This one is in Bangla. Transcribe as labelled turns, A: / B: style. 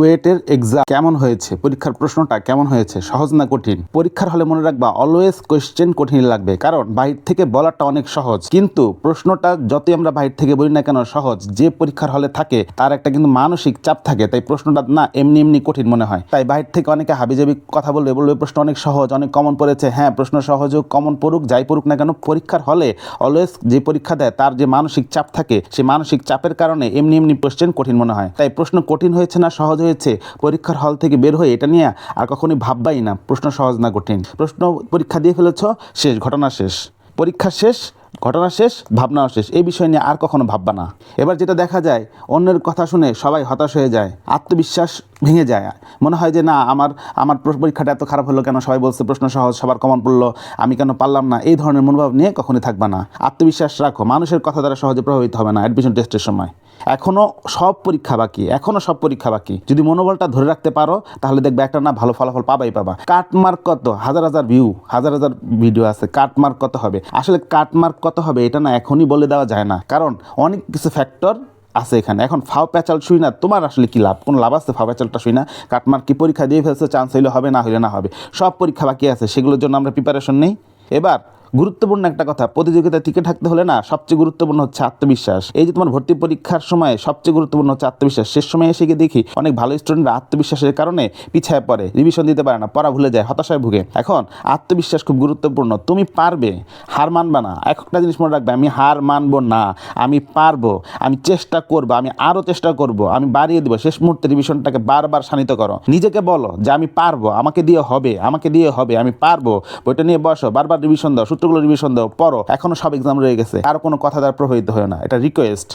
A: কুয়েটের এক্সাম কেমন হয়েছে? পরীক্ষার প্রশ্নটা কেমন হয়েছে? সহজ না কঠিন? পরীক্ষার হলে মনে রাখবা অলওয়েজ কোয়েশ্চেন কঠিন লাগবে। কারণ বাহির থেকে বলাটা অনেক সহজ। কিন্তু প্রশ্নটা যতই আমরা বাহির থেকে বলি না কেন, সহজ। যে পরীক্ষার হলে থাকে, তার একটা কিন্তু মানসিক চাপ থাকে। তাই প্রশ্নটা না, এমনি এমনি কঠিন মনে হয়। তাই বাহির থেকে অনেকে হাবিজাবি কথা বলবে বলবে প্রশ্ন অনেক সহজ, অনেক কমন পড়েছে। হ্যাঁ প্রশ্ন সহজ হোক কমন পড়ুক, যাই পড়ুক না কেন, পরীক্ষার হলে অলওয়েজ যে পরীক্ষা দেয়, তার যে মানসিক চাপ থাকে সেই মানসিক চাপের কারণে এমনি এমনি কোশ্চেন কঠিন মনে হয়। তাই প্রশ্ন কঠিন হয়েছে না সহজ হয়েছে পরীক্ষার হল থেকে বের হয়ে এটা নিয়ে আর কখনোই ভাববাই না। প্রশ্ন সহজ না কঠিন। প্রশ্ন পরীক্ষা দিয়ে ফেলেছ, শেষ, ঘটনা শেষ। পরীক্ষা শেষ, ঘটনা শেষ, ভাবনাও শেষ। এই বিষয় নিয়ে আর কখনো ভাববা না। এবার যেটা দেখা যায়, অন্যের কথা শুনে সবাই হতাশ হয়ে যায়, আত্মবিশ্বাস ভেঙে যায়। মনে হয় যে, না, আমার আমার প্র- পরীক্ষাটা এত খারাপ হলো কেন? সবাই বলছে প্রশ্ন সহজ, সবার কমন পড়ল। আমি কেন পারলাম না? এই ধরনের মনোভাব নিয়ে কখনোই থাকবা না। আত্মবিশ্বাস রাখো। মানুষের কথা দ্বারা সহজে প্রভাবিত হবে না অ্যাডমিশন টেস্টের সময়। এখনও সব পরীক্ষা বাকি এখনও সব পরীক্ষা বাকি। যদি মনোবলটা ধরে রাখতে পারো, তাহলে দেখবে একটা না ভালো ফলাফল পাবাই পাবা। কাটমার্ক কত? হাজার হাজার ভিউ হাজার হাজার ভিডিও আছে। কাটমার্ক কত হবে? আসলে কাটমার্ক কত হবে এটা না এখনই বলে দেওয়া যায় না। কারণ অনেক কিছু ফ্যাক্টর আছে এখানে। এখন ফাও প্যাচাল শুই না, তোমার আসলে কি লাভ? কোনো লাভ আছে ফাও প্যাচালটা শুই না? কাটমার্ক কি পরীক্ষা দিয়ে ফেলছে? চান্স হইলে হবে, না হইলে না হবে? সব পরীক্ষা বাকি আছে, সেগুলোর জন্য আমরা প্রিপারেশন নেই। এবার গুরুত্বপূর্ণ একটা কথা, প্রতিযোগিতায় টিকে থাকতে হলে না সবচেয়ে গুরুত্বপূর্ণ হচ্ছে আত্মবিশ্বাস। এই যে তোমার ভর্তি পরীক্ষার সময় সবচেয়ে গুরুত্বপূর্ণ হচ্ছে আত্মবিশ্বাস, শেষ সময় এসে গিয়ে দেখি অনেক ভালো স্টুডেন্টরা আত্মবিশ্বাসের কারণে পিছায় পড়ে রিভিশন দিতে পারে না, পড়া ভুলে যায়, হতাশায় ভুগে। এখন আত্মবিশ্বাস খুব গুরুত্বপূর্ণ, তুমি পারবে, হার মানবে না। এক একটা জিনিস মনে রাখবে, আমি হার মানবো না, আমি পারব, আমি চেষ্টা করব, আমি আরও চেষ্টা করব, আমি বাড়িয়ে দেবো, শেষ মুহূর্তে রিভিশনটাকে বারবার শানিত করো। নিজেকে বলো যে, আমি পারব, আমাকে দিয়ে হবে, আমাকে দিয়ে হবে, আমি পারব। বইটা নিয়ে বসো, বারবার রিভিশন দাও সূত্রগুলো রিভিশন দাও, পড়ো। এখনও সব এক্সাম রয়ে গেছে। আর কোনো কথা দ্বারা প্রভাবিত হয় না। এটা রিকোয়েস্ট